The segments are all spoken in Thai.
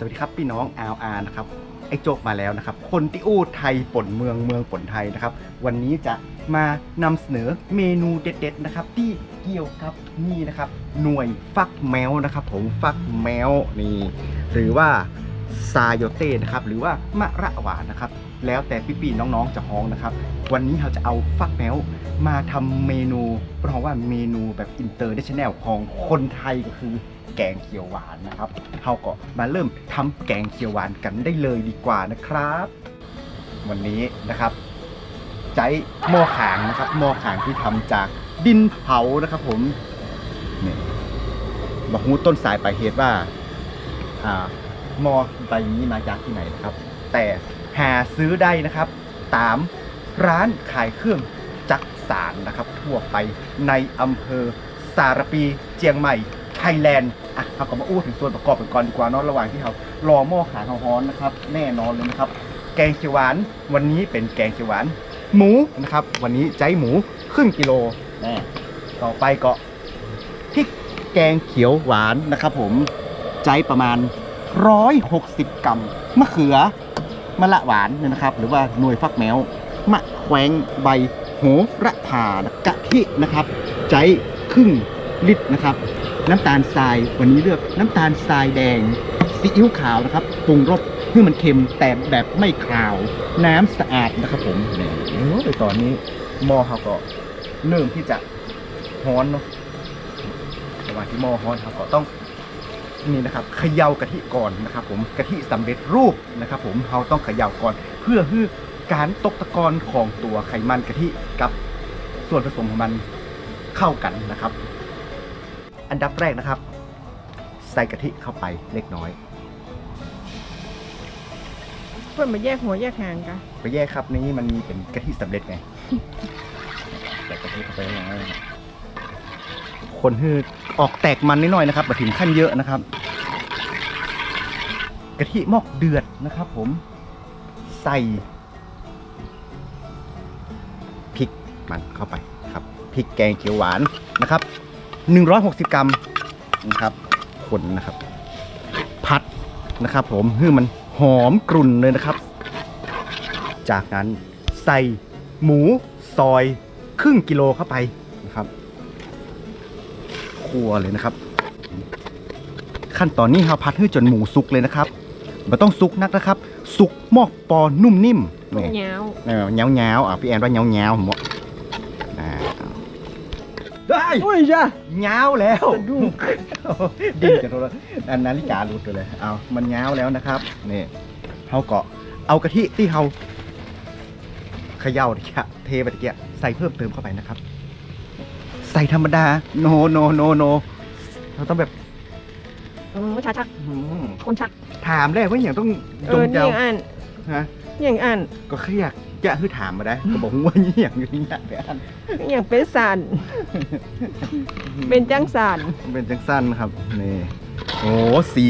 สวัสดีครับพี่น้องอาวอานะครับไอโจกมาแล้วนะครับ คนที่อู้ไทยป่นเมืองเมืองป่นไทยนะครับ วันนี้จะมานำเสนอเมนูเด็ดๆนะครับ ที่เกี่ยวกับนี่นะครับ หน่วยฟักแมวนะครับ ผมฟักแมวนี่หรือว่าซาโยเต้นะครับหรือว่ามะระหวานนะครับ แล้วแต่พี่ๆน้องๆจะฮ้องนะครับ วันนี้เราจะเอาฟักแมวมาทำเมนูเพราะว่าเมนูแบบอินเตอร์เนชั่นแนลของคนไทยก็คือแกงเขียวหวานนะครับเราก็มาเริ่มทำแกงเขียวหวานกันได้เลยดีกว่านะครับ วันนี้นะครับใจหม้อขางนะครับหม้อขางที่ทำจากดินเผานะครับผมนี่บอกฮูต้นสายปลายเหตุว่าอ่าหม้อใบนี้มาจากที่ไหนนะครับ แต่ หาซื้อได้นะครับ ตามร้านขายเครื่องจักสารนะครับ ทั่วไปในอำเภอสารปีเจียงใหม่ไทยแลนด์อะเราก็มาอู้ถึงส่วนประกอบกันก่อนดีกว่าเนอะระหว่างที่เรารอหม้อขางร้อนนะครับ แน่นอนเลยนะครับ แกงเขียวหวาน วันนี้เป็นแกงเขียวหวาน หมูนะครับ วันนี้ใจหมูครึ่งกิโลแน่ต่อไปก็พริกแกงเขียวหวานนะครับ ผมใจประมาณ 160 กรัมมะเขือ มะละหวานเนี่ยนะครับ หรือว่าหน่วยฟักแมวมะแขวงใบโหระพากะทินะครับ ใจครึ่งลิตรนะครับ น้ำตาลทรายวันนี้เลือกน้ำตาลทรายแดงซีอิ๊วขาวนะครับปรุงรสให้มันเค็มแต่แบบไม่คาว น้ำสะอาดนะครับผมนี่โอ้ยตอนนี้หม้อเขาก็เริ่มที่จะฮ้อนเนาะระหว่างที่หม้อฮ้อนเขาก็ต้อง นี่นะครับเขย่ากะทิก่อนนะครับผมกะทิสำเร็จรูปนะครับผมเราต้องเขย่าก่อน เพื่อให้การตกตะกอนของตัวไขมันกะทิกับส่วนผสมของมันเข้ากันนะครับ อันดับแรกนะครับ ใส่กะทิเข้าไปเล็กน้อยเพื่อนมาแยกหัวแยกหางกันไปแยกครับในนี้มันมีเป็นกะทิสำเร็จไงใส่กะทิเข้าไปเล็กน้อยนะครับคนฮือ ออกแตกมันนิดหน่อยนะครับมาถึงขั้นเยอะนะครับกะทิมอกเดือดนะครับ ผมใส่พริกมันเข้าไปครับพริกแกงเขียวหวานนะครับ 160 กรัมนะครับคนนะครับพัดนะครับ ผมให้มันหอมกรุ่นเลยนะครับ จากนั้นใส่หมูซอยครึ่งกิโลเข้าไป ครับคั่วเลยนะครับ ขั้นตอนนี้เราพัดให้จนหมูสุกเลยนะครับไม่ต้องสุกนักนะครับ สุกมอกปอนุ่มนิ่มนี่เงาวเออเงาเงาๆอะพี่แอนว่าเงาเงาๆผมบอกอ่าได้อุ้ยจ้ะเงาแล้วสะดุ้งดิ้นจะโทรอันนาฬิกาหลุดไปเลยเอามันเงาแล้วนะครับนี่เขาก็เอากะทิที่เขาเขย่าตะเกียบเทไปตะเกียบใส่เพิ่มเติมเข้าไปนะครับ ใส่ธรรมดา โนโนโนโนเราต้องแบบอืมชักชักอืมคนชักถามเลยว่าอย่างต้องเอจองนี่เจ้ายังอ่านฮะนี่ยังอ่านก็เครียดจะคือถามมาได้ก็บอกว่าอย่างอยู่นี่ไปอันนี่ยังเป็นสารเป็นจังสารเป็นจังสั้นครับนี่โอ้สี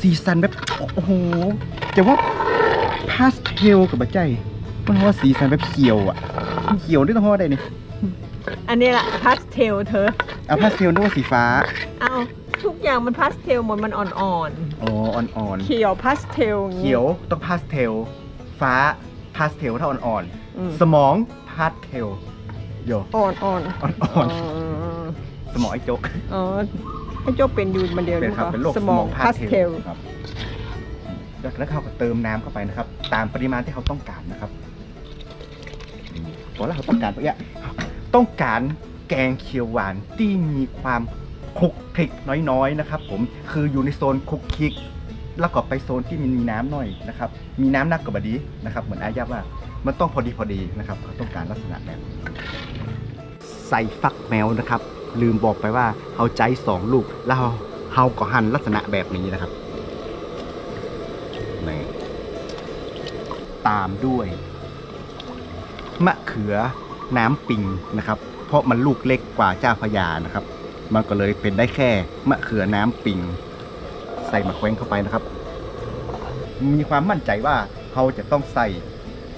สีสันแบบโอ้โหแต่ว่าพาสเทลกับบัจใจมันว่าสีสันแบบเขียวอะเขียวได้ต้องห่อได้นี่ อันนี้ละพาสเทลเธอ เอาพาสเทลนึกว่าสีฟ้า เอาทุกอย่างมันพาสเทลหมดมันอ่อนอ๋ออ่อนๆ เขียวพาสเทลๆเขียวต้องพาสเทล ฟ้าพาสเทลถ้าอ่อนอืม ๆ สมองพาสเทลโยอ่อนอ่อนอ่อนๆ สมองไอ้โจ๊กอ๋อให้โจ้เป็นอยู่มันเดียวเป็นครับเป็นโรคสสมมอองงพาพาสสเทเทลลครับแล้วเขาก็เติมน้ำเข้าไปนะครับ ตามปริมาณที่เขาต้องการนะครับบอกแล้วเขาต้องการตัวเนี้ย ต้องการแกงเขียวหวานที่มีความคลุกคลิกน้อยๆนะครับผมคืออยู่ในโซนคลุกคลิก แล้วก็ไปโซนที่มันมีน้ำหน่อยนะครับมีน้ำนักกับบดีนะครับ เหมือนอาญาว่ามันต้องพอดีพอดีนะครับเขาต้องการลักษณะแบบใส่ฟักแมวนะครับ ลืมบอกไปว่าเขาใจสองลูกแล้วเฮาก็หั่นลักษณะแบบนี้นะครับนี่ตามด้วย มะเขือ น้ำปิงนะครับ เพราะมันลูกเล็กกว่าเจ้าพระยานะครับ มันก็เลยเป็นได้แค่มะเขือน้ำปิง ใส่มะแขวงเข้าไปนะครับ มีความมั่นใจว่าเขาจะต้องใส่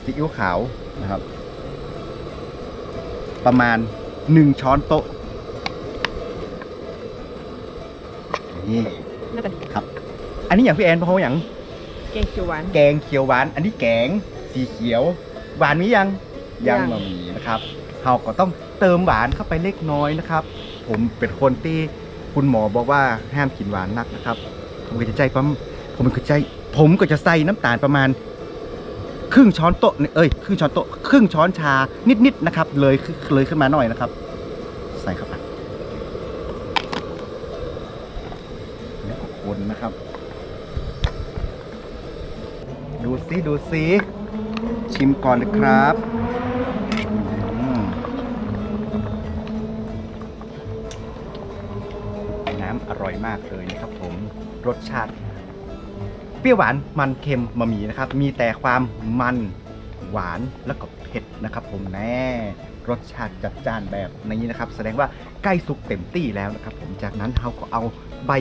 ซีอิ๊วขาวนะครับ ประมาณหนึ่งช้อนโต๊ะนี่น่าจะครับ อันนี้อย่างพี่แอนเพราะว่าอย่างแกงเขียวหวาน แกงเขียวหวาน อันนี้แกงสีเขียว หวานมียัง ยังมามี นะครับเราก็ต้องเติมหวานเข้าไปเล็กน้อยนะครับ ผมเป็นคนที่คุณหมอบอกว่าห้ามกินหวานนักนะครับ ผมก็จะใจปั๊มผมก็ใจผมก็จะใส่น้ำตาลประมาณ ครึ่งช้อนโต๊ะเอ้ยครึ่งช้อนโต๊ะครึ่งช้อนชานิดๆนะครับ เลยเลยขึ้นมาหน่อยนะครับ ใส่เข้าไปแล้วก็คนนะครับ ดูซิดูซิชิมก่อนนะครับ มากเลยนะครับผมรสชาติเปรี้ยวหวานมันเค็มมามีนะครับ มีแต่ความมันหวานแล้วก็เผ็ดนะครับ ผมแน่รสชาติจัดจ้านแบบนี้นะครับ แสดงว่าใกล้สุกเต็มที่แล้วนะครับ ผมจากนั้นเราก็เอาใบ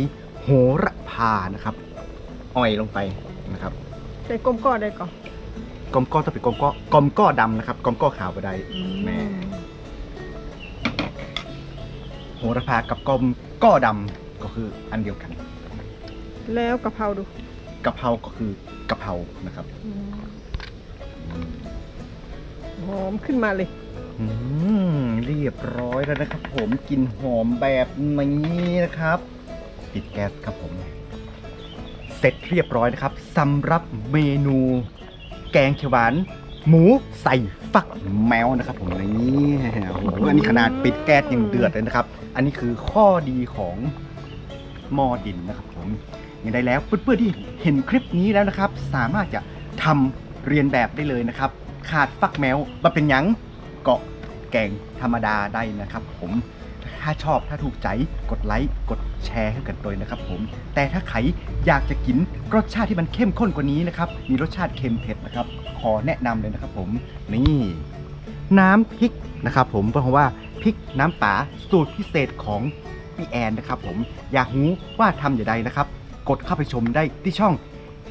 โหระพานะครับอ่อยลงไปนะครับใส่กลมก่อได้ก่อนกอมก้อต้องเป็นกอมก้อกอมก้อดำนะครับกอมก้อขาวไปได้แม่โหระพากับกอมก้อดำ ก็คืออันเดียวกันแล้วกะเพราดูกะเพราก็คือกะเพรานะครับหอมขึ้นมาเลยอืมเรียบร้อยแล้วนะครับ ผมกลินหอมแบบนี้นะครับ ปิดแก๊สครับผม เสร็จเรียบร้อยนะครับสำหรับเมนู แกงเขียวหวาน หมูใส่ฟักแมวนะครับ ผมนี่โอ้โหอันนี้ขนาดปิดแก๊สยังเดือดเลยนะครับ อันนี้คือข้อดีของ หม้อดินนะครับผมยังได้แล้วเพื่อนๆที่เห็นคลิปนี้แล้วนะครับ สามารถจะทำเรียนแบบได้เลยนะครับ ขาดฟักแมวมาเป็นยังเกาะแกงธรรมดาได้นะครับ ผมถ้าชอบถ้าถูกใจกดไลค์กดแชร์ให้กันด้วยนะครับผม แต่ถ้าใครอยากจะกินรสชาติที่มันเข้มข้นกว่านี้นะครับ มีรสชาติเค็มเผ็ดนะครับ ขอแนะนำเลยนะครับผมนี่น้ำพริกนะครับผมเพราะว่าพริกน้ำป่าสูตรพิเศษของ พี่แอนนะครับผมอยากรู้ว่าทำอย่างไรนะครับ กดเข้าไปชมได้ที่ช่อง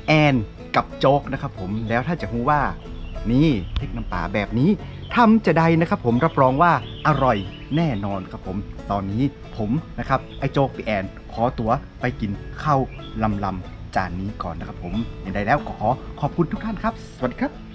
แอนกับโจ๊กนะครับผมแล้วถ้าจะรู้ว่านี่พริกน้ำปลาแบบนี้ทำจะใดนะครับผมรับรองว่าอร่อยแน่นอนครับผม ตอนนี้ผมนะครับไอโจ๊กพี่แอน ขอตัวไปกินข้าวลำลำจานนี้ก่อนนะครับผมอย่างไรแล้วขอขอบคุณทุกท่านครับ สวัสดีครับ